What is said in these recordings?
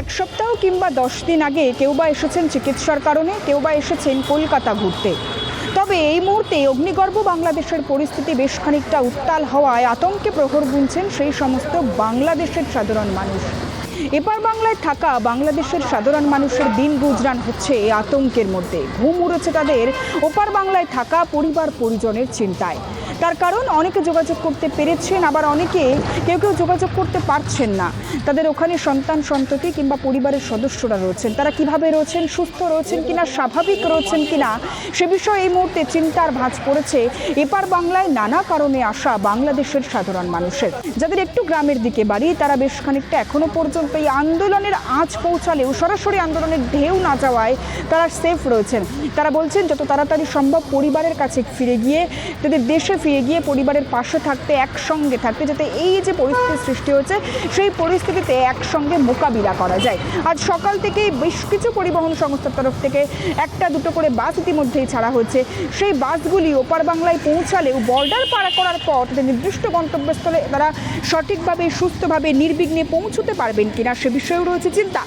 এক সপ্তাহ কিংবা দশ দিন আগে কেউ বা এসেছেন চিকিৎসার কারণে, কেউ বা এসেছেন কলকাতা ঘুরতে। তবে এই মুহূর্তে অগ্নিগর্ভ বাংলাদেশের পরিস্থিতি বেশ খানিকটা উত্তাল হওয়ায় আতঙ্কে প্রহর গুনছেন সেই সমস্ত বাংলাদেশের সাধারণ মানুষ। এপার বাংলায় থাকা বাংলাদেশের সাধারণ মানুষের দিন গুজরান হচ্ছে আতঙ্কের মধ্যে। ঘুম উড়েছে তাদের। ওপার বাংলায় থাকা পরিবার পরিজনের চিন্তায়। তার কারণ, অনেকে যোগাযোগ করতে পেরেছেন, আবার অনেকে কেউ কেউ যোগাযোগ করতে পারছেন না। তাদের ওখানে সন্তান সন্ততি কিংবা পরিবারের সদস্যরা রয়েছেন। তারা কীভাবে রয়েছেন, সুস্থ রয়েছেন কিনা, স্বাভাবিক রয়েছেন কিনা, সে বিষয়ে এই মুহূর্তে চিন্তার ভাঁজ পড়েছে এপার বাংলায় নানা কারণে আসা বাংলাদেশের সাধারণ মানুষের। যাদের একটু গ্রামের দিকে বাড়ি, তারা বেশ খানিকটা এখনও পর্যন্ত এই আন্দোলনের আঁচ পৌঁছালেও সরাসরি আন্দোলনের ঢেউ না যাওয়ায় তারা সেফ রয়েছেন। তারা বলছেন, যত তাড়াতাড়ি সম্ভব পরিবারের কাছে ফিরে গিয়ে তাদের দেশে ফিরে গিয়ে পরিবারের পাশে থাকতে, একসঙ্গে থাকতে, যাতে এই যে পরিস্থিতির সৃষ্টি হয়েছে, সেই পরিস্থিতিতে একসঙ্গে মোকাবিলা করা যায়। আজ সকাল থেকেই বেশ কিছু পরিবহন সংস্থার তরফ থেকে একটা দুটো করে বাস ইতিমধ্যেই ছাড়া হয়েছে। সেই বাসগুলি ওপার বাংলায় পৌঁছালেও বর্ডার পার করার পর তাদের নির্দিষ্ট গন্তব্যস্থলে তারা সঠিকভাবে, সুস্থভাবে, নির্বিঘ্নে পৌঁছতে পারবেন কিনা সে বিষয়েও রয়েছে চিন্তা।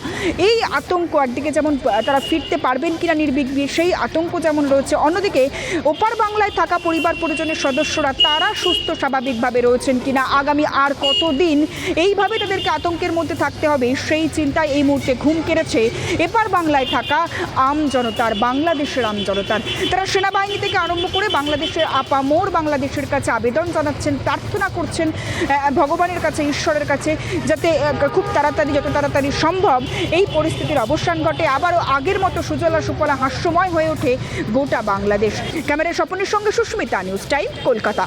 এই আতঙ্ক একদিকে যেমন তারা ফিরতে পারবেন কিনা নির্বিঘ্নে, সেই আতঙ্ক যেমন রয়েছে, অন্যদিকে ওপার বাংলায় থাকা পরিবার পরিজনের সদস্যরা, তারা সুস্থ স্বাভাবিকভাবে রয়েছেন কিনা, আগামী আর কতদিন? এইভাবে তাদেরকে আতঙ্কের মধ্যে থাকতে হবে, সেই চিন্তায় এই মুহূর্তে ঘুম কেড়েছে এপার বাংলায় থাকা আম জনতার, বাংলাদেশের আম জনতার। তারা সেনাবাহিনী থেকে আরম্ভ করে বাংলাদেশের আপামোর, বাংলাদেশের কাছে আবেদন জানাচ্ছেন, প্রার্থনা করছেন ভগবানের কাছে, ঈশ্বরের কাছে, যাতে খুব তাড়াতাড়ি যত তাড়াতাড়ি সম্ভব এই পরিস্থিতির অবসান ঘটে। আবারও আগের মতো সুজলা সুফলা হাস্যময় হয়ে ওঠে গোটা বাংলাদেশ। ক্যামেরায় স্বপনের সঙ্গে সুস্মিতা, নিউজ টাইম, কলকাতা।